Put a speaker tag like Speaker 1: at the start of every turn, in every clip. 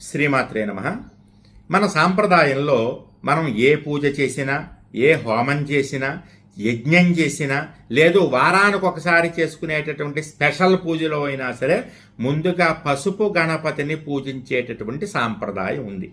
Speaker 1: శ్రీమాత్రే నమ. మన సాంప్రదాయంలో మనం ఏ పూజ చేసినా ఏ హోమం చేసినా యజ్ఞం చేసినా లేదు వారానికి ఒకసారి చేసుకునేటటువంటి స్పెషల్ పూజలో అయినా సరే ముందుగా పసుపు గణపతిని పూజించేటటువంటి సాంప్రదాయం ఉంది.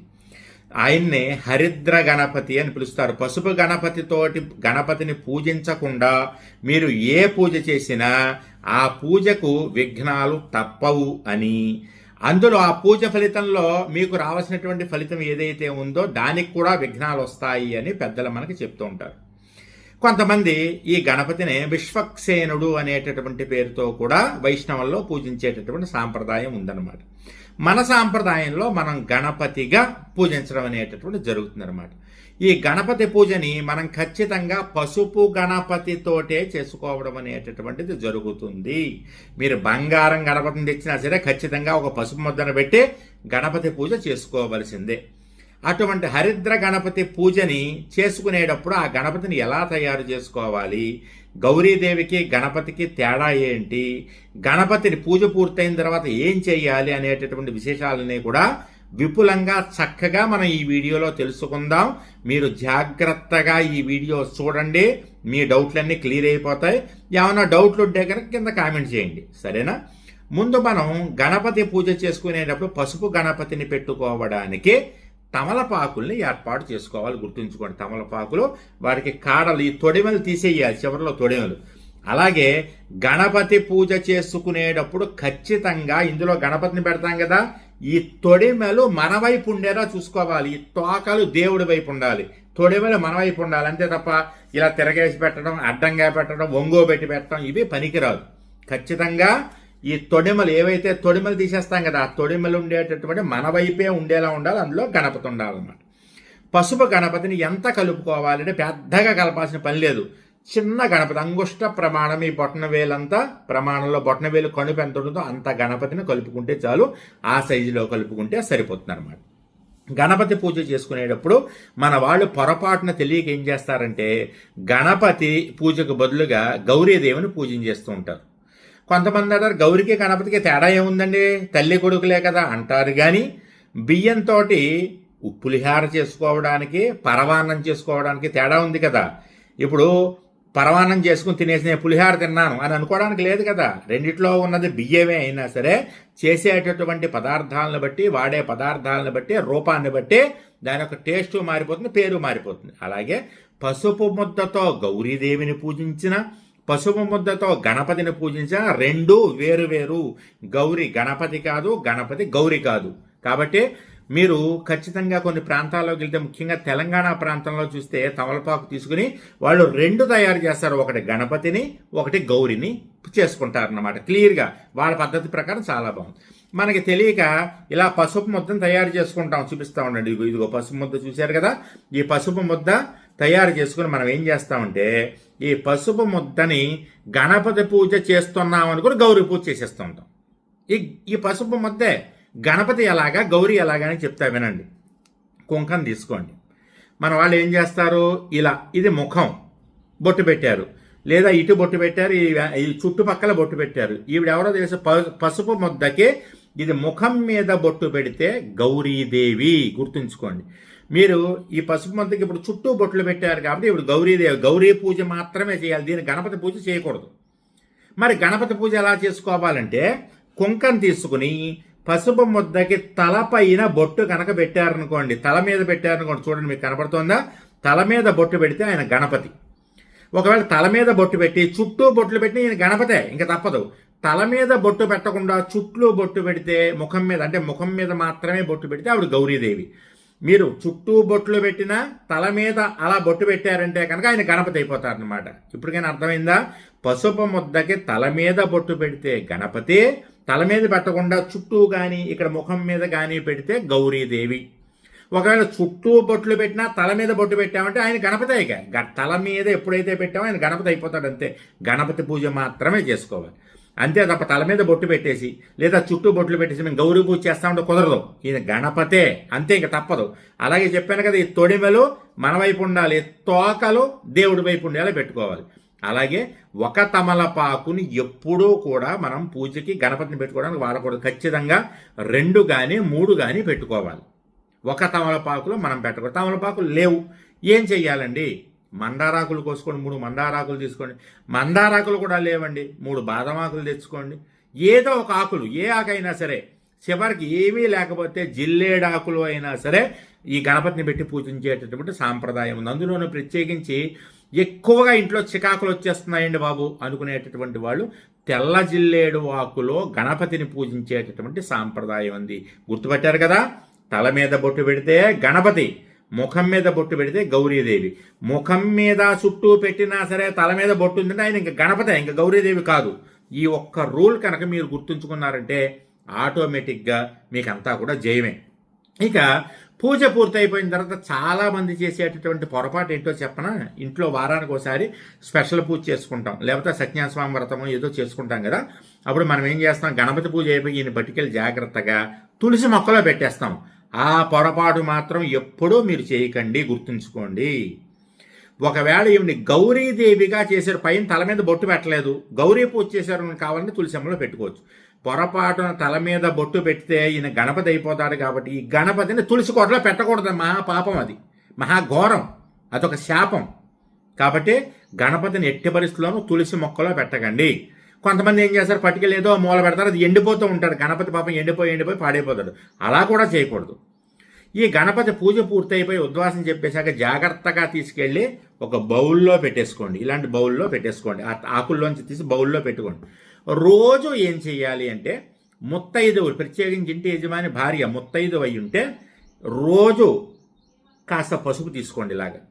Speaker 1: ఆయన్ని హరిద్ర గణపతి అని పిలుస్తారు. పసుపు గణపతితోటి గణపతిని పూజించకుండా మీరు ఏ పూజ చేసినా ఆ పూజకు విఘ్నాలు తప్పవు అని అందులో ఆ పూజ ఫలితంలో మీకు రావాల్సినటువంటి ఫలితం ఏదైతే ఉందో దానికి కూడా విఘ్నాలు వస్తాయి అని పెద్దలు మనకి చెప్తూ ఉంటారు. కొంతమంది ఈ గణపతిని విశ్వక్సేనుడు అనేటటువంటి పేరుతో కూడా వైష్ణవంలో పూజించేటటువంటి సాంప్రదాయం ఉందన్నమాట. మన సాంప్రదాయంలో మనం గణపతిగా పూజించడం అనేటటువంటి జరుగుతుందన్నమాట. ఈ గణపతి పూజని మనం ఖచ్చితంగా పసుపు గణపతితోటే చేసుకోవడం అనేటటువంటిది జరుగుతుంది. మీరు బంగారం గణపతిని తెచ్చినా సరే ఖచ్చితంగా ఒక పసుపు ముద్దను పెట్టి గణపతి పూజ చేసుకోవలసిందే. అటువంటి హరిద్ర గణపతి పూజని చేసుకునేటప్పుడు ఆ గణపతిని ఎలా తయారు చేసుకోవాలి? గౌరీదేవికి గణపతికి తేడా ఏంటి? గణపతిని పూజ పూర్తయిన తర్వాత ఏం చేయాలి అనేటటువంటి విశేషాలని కూడా విపులంగా చక్కగా మనం ఈ వీడియోలో తెలుసుకుందాం. మీరు జాగ్రత్తగా ఈ వీడియో చూడండి. మీ డౌట్లన్నీ క్లియర్ అయిపోతాయి. ఏమైనా డౌట్లు ఉంటే కనుక కింద కామెంట్ చేయండి. సరేనా? ముందు మనం గణపతి పూజ చేసుకునేటప్పుడు పసుపు గణపతిని పెట్టుకోవడానికి తమలపాకుల్ని ఏర్పాటు చేసుకోవాలి. గుర్తుంచుకోండి తమలపాకులు వాటికి కాడలు ఈ తొడిమలు తీసేయాలి చివరిలో తొడిమలు. అలాగే గణపతి పూజ చేసుకునేటప్పుడు ఖచ్చితంగా ఇందులో గణపతిని పెడతాం కదా. ఈ తొడిమలు మన వైపు ఉండేలా చూసుకోవాలి. ఈ తోకలు దేవుడి వైపు ఉండాలి. తొడిమలు మన వైపు ఉండాలి. అంతే తప్ప ఇలా తిరగేసి పెట్టడం అడ్డంగా పెట్టడం ఒంగో పెట్టి పెట్టడం ఇవి పనికిరాదు. ఖచ్చితంగా ఈ తొడిమలు ఏవైతే తొడిమలు తీసేస్తాం కదా ఆ తొడిమలు ఉండేటటువంటి మన వైపే ఉండేలా ఉండాలి. అందులో గణపతి ఉండాలన్నమాట. పసుపు గణపతిని ఎంత కలుపుకోవాలంటే పెద్దగా కలపాల్సిన పని లేదు. చిన్న గణపతి అంగుష్ట ప్రమాణం ఈ బొట్టనవేలంతా ప్రమాణంలో బొట్టనవేలు కణుపు ఎంత ఉంటుందో అంత గణపతిని కలుపుకుంటే చాలు ఆ సైజులో కలుపుకుంటే సరిపోతుంది అనమాట గణపతి పూజ చేసుకునేటప్పుడు మన వాళ్ళు పొరపాటున తెలియక ఏం చేస్తారంటే గణపతి పూజకు బదులుగా గౌరీదేవిని పూజించేస్తూ ఉంటారు. కొంతమంది అంటారు గౌరికి గణపతికి తేడా ఏముందండి? తల్లి కొడుకులే కదా అంటారు కానీ బియ్యంతో ఉప్పులిహార చేసుకోవడానికి పరవాన్నం చేసుకోవడానికి తేడా ఉంది కదా. ఇప్పుడు పరమాన్నం చేసుకుని తినేసిన పులిహార తిన్నాను అని అనుకోవడానికి లేదు కదా. రెండిట్లో ఉన్నది బియ్యమే అయినా సరే చేసేటటువంటి పదార్థాలను బట్టి వాడే పదార్థాలను బట్టి రూపాన్ని బట్టి దాని యొక్క టేస్ట్ మారిపోతుంది పేరు మారిపోతుంది. అలాగే పసుపు ముద్దతో గౌరీదేవిని పూజించిన పసుపు ముద్దతో గణపతిని పూజించిన రెండు వేరు వేరు గౌరీ గణపతి కాదు గణపతి గౌరి కాదు. కాబట్టి మీరు ఖచ్చితంగా కొన్ని ప్రాంతాల్లోకి వెళ్తే ముఖ్యంగా తెలంగాణ ప్రాంతంలో చూస్తే తమలపాకు తీసుకుని వాళ్ళు రెండు తయారు చేస్తారు. ఒకటి గణపతిని ఒకటి గౌరిని చేసుకుంటారన్నమాట. క్లియర్గా వాళ్ళ పద్ధతి ప్రకారం చాలా బాగుంది. మనకి తెలియక ఇలా పసుపు ముద్దను తయారు చేసుకుంటాం చూపిస్తూ ఉండండి. ఇదిగో ఇదిగో పసుపు ముద్ద చూశారు కదా? ఈ పసుపు ముద్ద తయారు చేసుకుని మనం ఏం చేస్తామంటే ఈ పసుపు ముద్దని గణపతి పూజ చేస్తున్నాం అనుకుని గౌరీ పూజ చేసేస్తూ ఉంటాం. ఈ ఈ పసుపు ముద్దే గణపతి ఎలాగా గౌరీ ఎలాగా అని చెప్తా వినండి. కుంకం తీసుకోండి. మన వాళ్ళు ఏం చేస్తారు? ఇలా ఇది ముఖం. బొట్టు పెట్టారు. లేదా ఇటు బొట్టు పెట్టారు ఈ చుట్టుపక్కల బొట్టు పెట్టారు. ఈవిడెవరో తెలిసి పసుపు ముద్దకి ఇది ముఖం మీద బొట్టు పెడితే గౌరీదేవి గుర్తుంచుకోండి. మీరు ఈ పసుపు ముద్దకి ఇప్పుడు చుట్టూ బొట్లు పెట్టారు కాబట్టి ఇప్పుడు గౌరీదేవి గౌరీ పూజ మాత్రమే చేయాలి. దీని గణపతి పూజ చేయకూడదు. మరి గణపతి పూజ ఎలా చేసుకోవాలంటే కుంకం తీసుకుని పసుపు ముద్దకి తలపైన బొట్టు కనుక పెట్టారనుకోండి తల మీద పెట్టారనుకోండి చూడండి మీకు కనపడుతుందా? తల మీద బొట్టు పెడితే ఆయన గణపతి. ఒకవేళ తల మీద బొట్టు పెట్టి చుట్టూ బొట్లు పెట్టి ఈయన గణపతే ఇంకా తప్పదు. తల మీద బొట్టు పెట్టకుండా చుట్టూ బొట్టు పెడితే ముఖం మీద అంటే ముఖం మీద మాత్రమే బొట్టు పెడితే ఆవిడ గౌరీదేవి. మీరు చుట్టూ బొట్లు పెట్టినా తల మీద అలా బొట్టు పెట్టారంటే కనుక ఆయన గణపతి అయిపోతారనమాట ఇప్పటికైనా అర్థమైందా? పసుపు ముద్దకి తల మీద బొట్టు పెడితే గణపతి తల మీద పెట్టకుండా చుట్టూ కానీ ఇక్కడ ముఖం మీద కానీ పెడితే గౌరీదేవి. ఒకవేళ చుట్టూ బొట్లు పెట్టినా తల మీద బొట్టు పెట్టామంటే ఆయన గణపతి ఇక తల మీద ఎప్పుడైతే పెట్టామో ఆయన గణపతి అయిపోతాడు అంతే. గణపతి పూజ మాత్రమే చేసుకోవాలి. అంతే తప్ప తల మీద బొట్టు పెట్టేసి లేదా చుట్టూ బొట్లు పెట్టేసి మేము గౌరీ పూజ చేస్తామంటే కుదరదు. ఈయన గణపతే. అంతే ఇంకా తప్పదు. అలాగే చెప్పాను కదా ఈ తొడిమలు మన వైపు ఉండాలి తోకలు దేవుడి వైపు ఉండేలా పెట్టుకోవాలి. అలాగే ఒక తమలపాకుని ఎప్పుడూ కూడా మనం పూజకి గణపతిని పెట్టుకోవడానికి వాడకూడదు. ఖచ్చితంగా రెండు కానీ మూడు కానీ పెట్టుకోవాలి. ఒక తమలపాకులో మనం పెట్టకూడదు. తమలపాకులు లేవు. ఏం చెయ్యాలండి? మందారాకులు కోసుకోండి మూడు మందారాకులు తీసుకోండి. మందారాకులు కూడా లేవండి. మూడు బాదం ఆకులు తెచ్చుకోండి. ఏదో ఒక ఆకులు ఏ ఆకైనా సరే చివరికి ఏమీ లేకపోతే జిల్లేడాకులు అయినా సరే ఈ గణపతిని పెట్టి పూజించేటటువంటి సాంప్రదాయం ఉంది. అందులోనూ ప్రత్యేకించి ఎక్కువగా ఇంట్లో చికాకులు వచ్చేస్తున్నాయండి బాబు అనుకునేటటువంటి వాళ్ళు. తెల్ల జిల్లేడు వాకులో గణపతిని పూజించేటటువంటి సాంప్రదాయం ఉంది గుర్తుపట్టారు కదా? తల మీద బొట్టు పెడితే గణపతి ముఖం మీద బొట్టు పెడితే గౌరీదేవి. ముఖం మీద చుట్టూ పెట్టినా సరే తల మీద బొట్టు ఉందంటే ఆయన ఇంకా గణపతి ఇంకా గౌరీదేవి కాదు. ఈ ఒక్క రూల్ కనుక మీరు గుర్తుంచుకున్నారంటే ఆటోమేటిక్గా మీకు అంతా కూడా జయమే. ఇక పూజ పూర్తయిపోయిన తర్వాత చాలా మంది చేసేటటువంటి పొరపాటు ఏంటో చెప్పనా? ఇంట్లో వారానికి ఒకసారి స్పెషల్ పూజ చేసుకుంటాం. లేకపోతే సత్యనారాయణ వ్రతం ఏదో చేసుకుంటాం కదా. అప్పుడు మనం ఏం చేస్తాం? గణపతి పూజ అయిపోయి ఈయన పట్టుకెళ్ళి జాగ్రత్తగా తులసి మొక్కలో పెట్టేస్తాం. ఆ పొరపాటు మాత్రం ఎప్పుడూ మీరు చేయకండి గుర్తుంచుకోండి. ఒకవేళ ఈవిని గౌరీదేవిగా చేశారు పైన తల మీద బొట్టు పెట్టలేదు గౌరీ పూజ చేశారు కావాలంటే తులసమ్మలో పెట్టుకోవచ్చు. పొరపాటున తల మీద బొట్టు పెడితే ఈయన గణపతి అయిపోతాడు కాబట్టి ఈ గణపతిని తులసి కోటలో పెట్టకూడదు మహా పాపం అది. మహాఘోరం అదొక శాపం. కాబట్టి గణపతిని ఎట్టి పరిస్థితుల్లోనూ తులసి మొక్కలో పెట్టకండి. కొంతమంది ఏం చేస్తారు? పట్టుకెళ్ళి ఏదో మూల పెడతారు అది ఎండిపోతూ ఉంటాడు గణపతి పాపం ఎండిపోయి ఎండిపోయి పాడైపోతాడు. అలా కూడా చేయకూడదు. ఈ గణపతి పూజ పూర్తయిపోయి ఉద్వాసం చెప్పేశాక జాగ్రత్తగా తీసుకెళ్ళి ఒక బౌల్లో పెట్టేసుకోండి. ఇలాంటి బౌల్లో పెట్టేసుకోండి. ఆ ఆకుల్లోంచి తీసి బౌల్లో పెట్టుకోండి. రోజు ఏం చేయాలి అంటే ముత్తైదవులు ప్రత్యేకించి ఇంటి యజమాని భార్య ముత్తైదవు అయి ఉంటే రోజు కాస్త పసుపు తీసుకోండి ఇలాగా.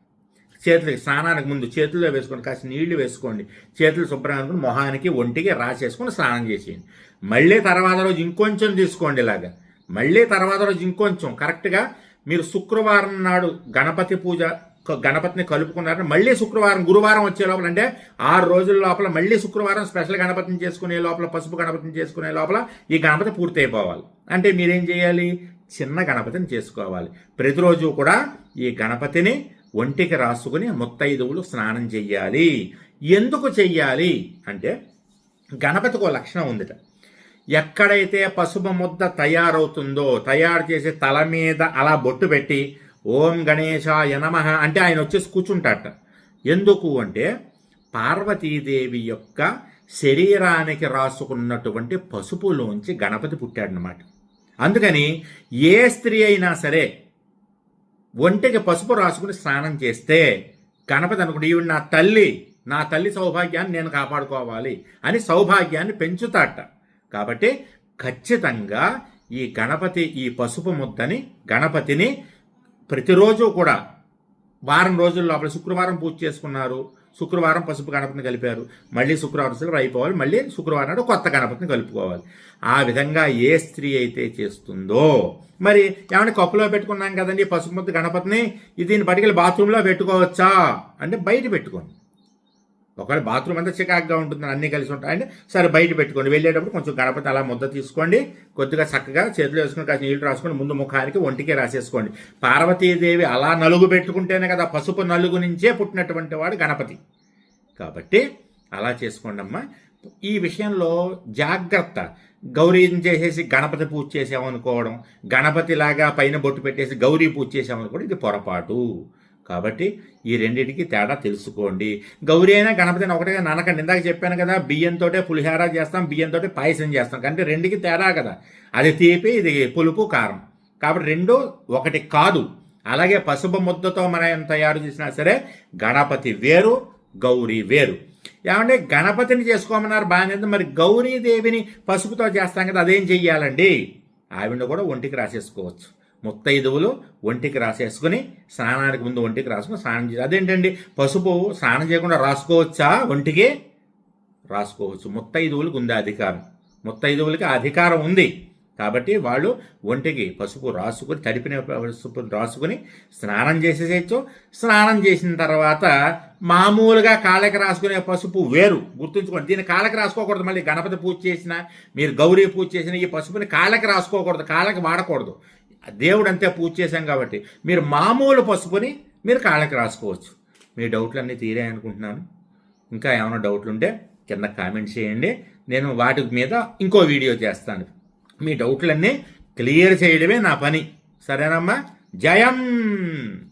Speaker 1: చేతులకి స్నానానికి ముందు చేతుల్లో వేసుకోండి కాస్త నీళ్ళు వేసుకోండి. చేతులు శుభ్రంగా అనుకుని మొహానికి ఒంటికి రాసేసుకొని స్నానం చేసేయండి. మళ్ళీ తర్వాత రోజు ఇంకొంచెం తీసుకోండి ఇలాగా. మళ్ళీ తర్వాత రోజు ఇంకొంచెం. కరెక్ట్గా మీరు శుక్రవారం నాడు గణపతి పూజ గణపతిని కలుపుకున్నారని మళ్ళీ శుక్రవారం గురువారం వచ్చే లోపల అంటే ఆరు రోజుల లోపల మళ్ళీ శుక్రవారం స్పెషల్ గణపతిని చేసుకునే లోపల పసుపు గణపతిని చేసుకునే లోపల ఈ గణపతి పూర్తి అయిపోవాలి అంటే మీరేం చేయాలి? చిన్న గణపతిని చేసుకోవాలి. ప్రతిరోజు కూడా ఈ గణపతిని ఒంటికి రాసుకుని ముత్తైదువులు స్నానం చెయ్యాలి. ఎందుకు చెయ్యాలి? అంటే గణపతికి ఒక లక్షణం ఉందిట. ఎక్కడైతే పసుపు ముద్ద తయారవుతుందో తయారు చేసి తల మీద అలా బొట్టు పెట్టి ఓం గణేశాయ నమ అంటే ఆయన వచ్చేసి కూర్చుంటాట ఎందుకు అంటే పార్వతీదేవి యొక్క శరీరానికి రాసుకున్నటువంటి పసుపులోంచి గణపతి పుట్టాడనమాట అందుకని ఏ స్త్రీ అయినా సరే ఒంటికి పసుపు రాసుకుని స్నానం చేస్తే గణపతి అనుకుంటే ఈవిడ నా తల్లి నా తల్లి సౌభాగ్యాన్ని నేను కాపాడుకోవాలి అని సౌభాగ్యాన్ని పెంచుతాట కాబట్టి ఖచ్చితంగా ఈ గణపతి ఈ పసుపు ముద్దని గణపతిని ప్రతిరోజు కూడా వారం రోజుల లోపల శుక్రవారం పూజ చేసుకున్నారు. శుక్రవారం పసుపు గణపతిని కలిపారు. మళ్ళీ శుక్రవారం సెలవు అయిపోవాలి మళ్ళీ శుక్రవారం నాడు కొత్త గణపతిని కలుపుకోవాలి. ఆ విధంగా ఏ స్త్రీ అయితే చేస్తుందో మరి ఏమైనా కప్పులో పెట్టుకున్నాం కదండి పసుపు ముద్ద గణపతిని? దీన్ని పట్టుకెళ్ళి బాత్రూంలో పెట్టుకోవచ్చా? అంటే బయట పెట్టుకోండి. ఒకవేళ బాత్రూమ్ అంతా చికాక్గా ఉంటుంది అన్నీ కలిసి ఉంటాయండి సరే బయట పెట్టుకోండి. వెళ్ళేటప్పుడు కొంచెం గణపతి అలా ముద్ద తీసుకోండి. కొద్దిగా చక్కగా చేతులు వేసుకుని కాస్త నీళ్ళు రాసుకొని ముందు ముఖానికి ఒంటికి రాసేసుకోండి. పార్వతీదేవి అలా నలుగు పెట్టుకుంటేనే కదా పసుపు నలుగు నుంచే పుట్టినటువంటి వాడు గణపతి. కాబట్టి అలా చేసుకోండి అమ్మా. ఈ విషయంలో జాగ్రత్త. గౌరీని చేసేసి గణపతి పూజ చేసామనుకోవడం గణపతిలాగా పైన బొట్టు పెట్టేసి గౌరీ పూజ చేసామనుకోవడం ఇది పొరపాటు. కాబట్టి ఈ రెండింటికి తేడా తెలుసుకోండి. గౌరీ అయినా గణపతిని ఒకటిగా నానకండి ఇందాక చెప్పాను కదా బియ్యంతో పులిహార చేస్తాం బియ్యంతో పాయసం చేస్తాం. అంటే రెండుకి తేడా కదా. అది తీపి ఇది పులుపు కారం. కాబట్టి రెండు ఒకటి కాదు. అలాగే పసుపు ముద్దతో మనం తయారు చేసినా సరే గణపతి వేరు గౌరీ వేరు. ఏమంటే గణపతిని చేసుకోమన్నారు బాగానే మరి గౌరీదేవిని పసుపుతో చేస్తాం కదా అదేం చెయ్యాలండి? ఆవిడ కూడా ఒంటికి రాసేసుకోవచ్చు. ముత్తైదువులు ఒంటికి రాసేసుకుని స్నానానికి ముందు ఒంటికి రాసుకుని స్నానం చేయాలి. అదేంటండి? పసుపు స్నానం చేయకుండా రాసుకోవచ్చా ఒంటికి? రాసుకోవచ్చు. ముత్తైదువులకు ఉంది అధికారం. ముత్తైదువులకి అధికారం ఉంది. కాబట్టి వాళ్ళు ఒంటికి పసుపు రాసుకుని తడిపిన పసుపు రాసుకుని స్నానం చేసేసేయచ్చు. స్నానం చేసిన తర్వాత మామూలుగా కాళ్ళకి రాసుకునే పసుపు వేరు. గుర్తుంచుకోండి. దీన్ని కాళ్ళకి రాసుకోకూడదు. మళ్ళీ గణపతి పూజ చేసిన మీరు గౌరీ పూజ చేసిన ఈ పసుపుని కాళ్ళకి రాసుకోకూడదు. కాళ్ళకి వాడకూడదు. దేవుడు అంతే పూజ చేశాం కాబట్టి మీరు మామూలు పసుపుని మీరు కాళ్ళకి రాసుకోవచ్చు. మీ డౌట్లన్నీ తీరాయి అనుకుంటున్నాను. ఇంకా ఏమైనా డౌట్లు ఉంటే కింద కామెంట్ చేయండి. నేను వాటి మీద ఇంకో వీడియో చేస్తాను. మీ డౌట్లన్నీ క్లియర్ చేయడమే నా పని. సరేనమ్మా? జయం!